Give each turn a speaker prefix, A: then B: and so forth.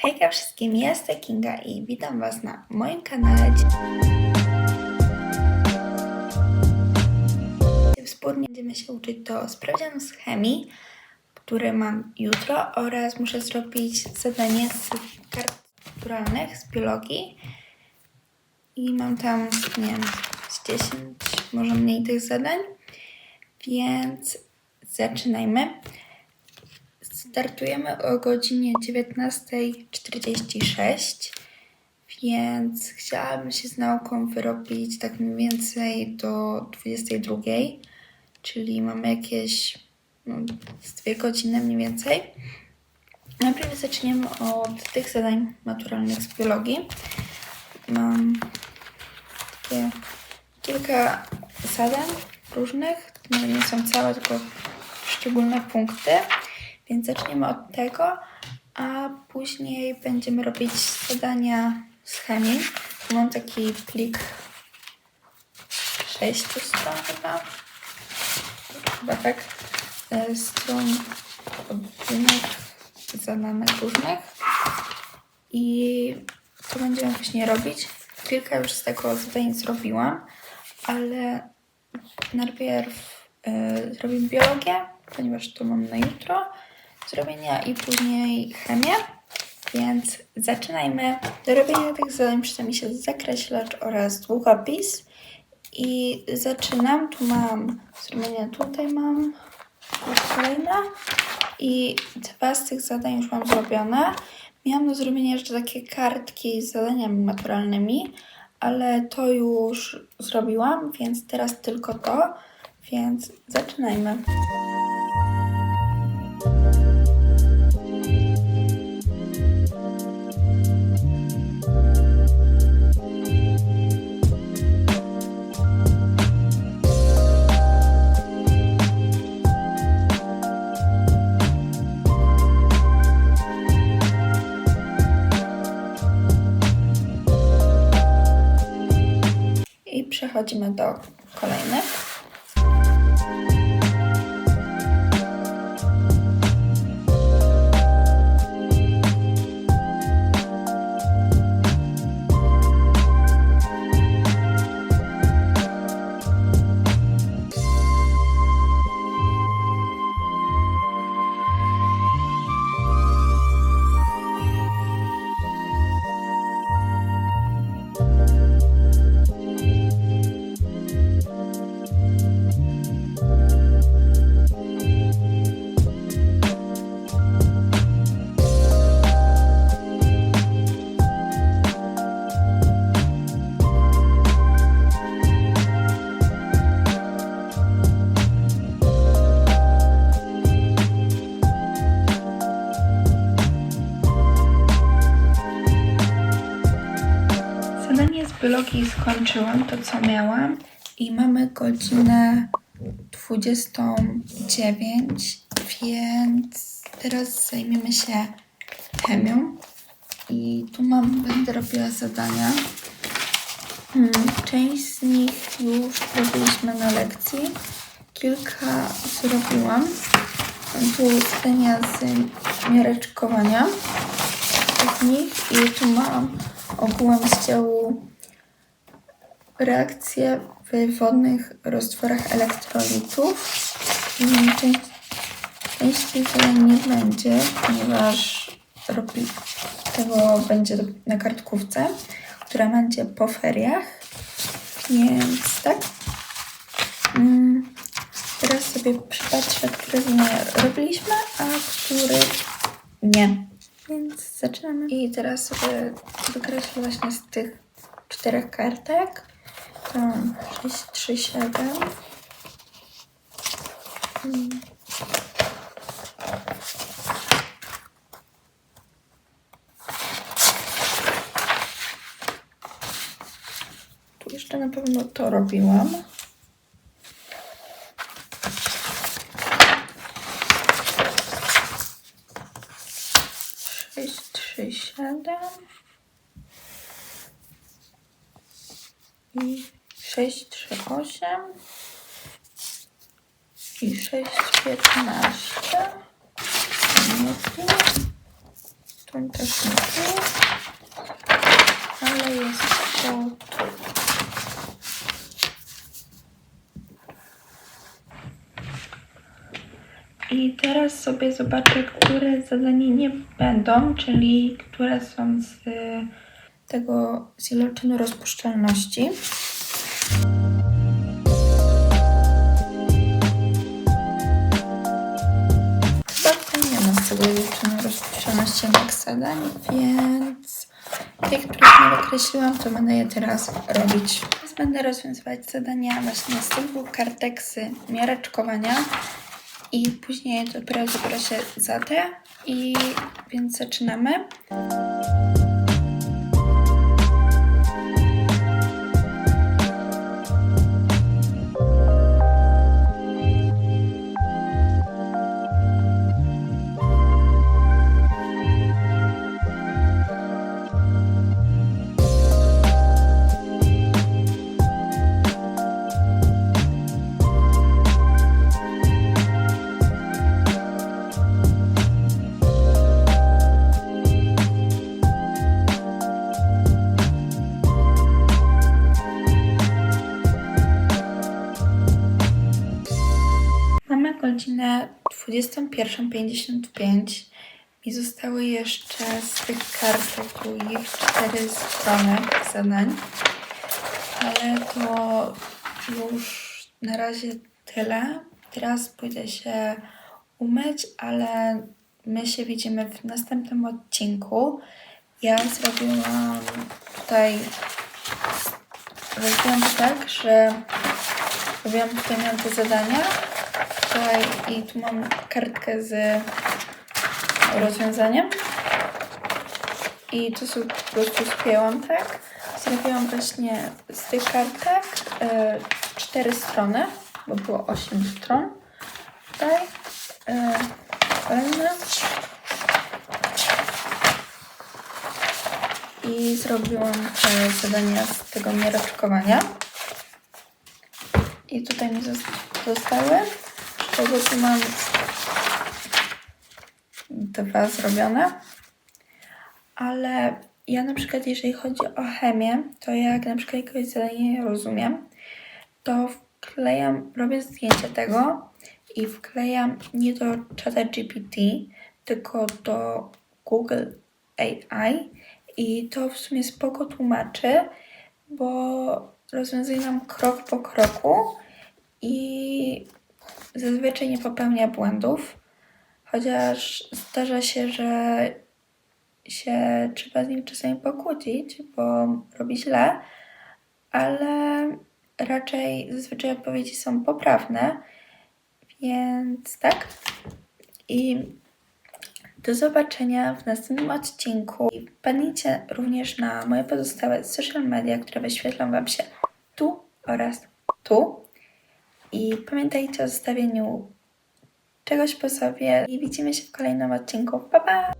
A: Hejka wszystkim, ja jestem Kinga i witam Was na moim kanale. Wspólnie będziemy się uczyć do sprawdzianu z chemii, który mam jutro oraz muszę zrobić zadanie z kart naturalnych, z biologii. I mam tam, nie wiem, z 10, może mniej tych zadań, więc zaczynajmy. Startujemy o godzinie 19.46, więc chciałabym się z nauką wyrobić tak mniej więcej do 22.00, czyli mamy jakieś no, z dwie godziny mniej więcej. Najpierw zaczniemy od tych zadań naturalnych z biologii. Mam takie kilka zadań różnych, no nie są całe, tylko szczególne punkty. Więc zaczniemy od tego, a później będziemy robić zadania z chemii. Mam taki plik 6 stron chyba. Chyba tak. e, Stron odcinek zadanych różnych. I to będziemy później robić. Kilka już z tego zadań zrobiłam, ale najpierw e, zrobię biologię, ponieważ to mam na jutro zrobienia i później chemię. Więc zaczynajmy. Do robienia tych zadań przyda mi się zakreślacz oraz długopis. I zaczynam. Tu mam zrobienia, tutaj mam kolejne. I dwa z tych zadań już mam zrobione. Miałam do zrobienia jeszcze takie kartki z zadaniami maturalnymi, ale to już zrobiłam, więc teraz tylko to. Więc zaczynajmy. Przechodzimy do kolejnych. Biologii skończyłam, to co miałam. I mamy godzinę 29, więc teraz zajmiemy się chemią. I tu mam, będę robiła zadania. Hmm, Część z nich już robiliśmy na lekcji. Kilka zrobiłam. Tu zadania z miareczkowania z nich i tu mam ogółem z działu reakcje w wodnych roztworach elektrolitów. Część, zadań nie będzie, ponieważ robi, tego będzie na kartkówce, która będzie po feriach. Więc tak. Mm, Teraz sobie przypatrzę, zadania robiliśmy, a których nie. Więc zaczynamy. I teraz sobie wykreślę właśnie z tych czterech kartek. To mam 6, 3, 7. Mm. Tu jeszcze na pewno to robiłam. Sześć. I sześć, trzy, osiem. I sześć, piętnaście. Minuty. Strum też nie tu. Ale jest to tu. I teraz sobie zobaczę, które zadania nie będą, czyli które są z tego z iloczynu rozpuszczalności. Jak zadań, więc tych, których nie wykreśliłam, to będę je teraz robić. Teraz będę rozwiązywać zadania właśnie z tych dwóch karteksy miareczkowania i później dopiero zabiorę się za te i więc zaczynamy. 21.55 i zostały jeszcze z tych kartek ich cztery strony zadań, ale to już na razie tyle. Teraz pójdę się umyć, ale my się widzimy w następnym odcinku. Ja zrobiłam tutaj, zrobiłam tak, że robiłam tutaj miałam te zadania tutaj i tu mam kartkę z rozwiązaniem. I to sobie po prostu spięłam tak. Zrobiłam właśnie z tych kartek e, cztery strony, bo było osiem stron. Tutaj kolejne. I zrobiłam e, zadania z tego miareczkowania. I tutaj mi zos- zostały. Tego tu mam dwa zrobione. Ale ja na przykład, jeżeli chodzi o chemię, to jak na przykład jakiegoś zadania nie rozumiem, to wklejam, robię zdjęcie tego i wklejam nie do czata GPT, tylko do Google AI i to w sumie spoko tłumaczy, bo rozwiązuje nam krok po kroku i zazwyczaj nie popełnia błędów, chociaż zdarza się, że się trzeba z nim czasami pokłócić, bo robi źle, ale raczej zazwyczaj odpowiedzi są poprawne, więc tak. I do zobaczenia w następnym odcinku. I również na moje pozostałe social media, które wyświetlą Wam się tu oraz tu. I pamiętajcie o zostawieniu czegoś po sobie i widzimy się w kolejnym odcinku. Pa, pa!